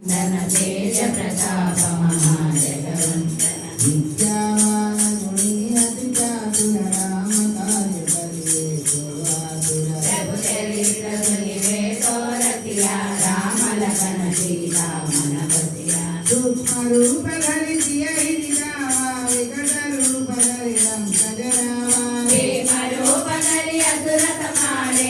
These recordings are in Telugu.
ధన తేజ ప్రతాపమ జగవంతన విద్యావాన గుణి అతి చాతుర రామ కార్య కలిగే దుర్వాదుర అసురత మాడే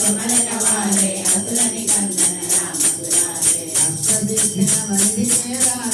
కమలకమాలే అతులని కందన రామసురాలే అష్టదిగ్న వందితే రామ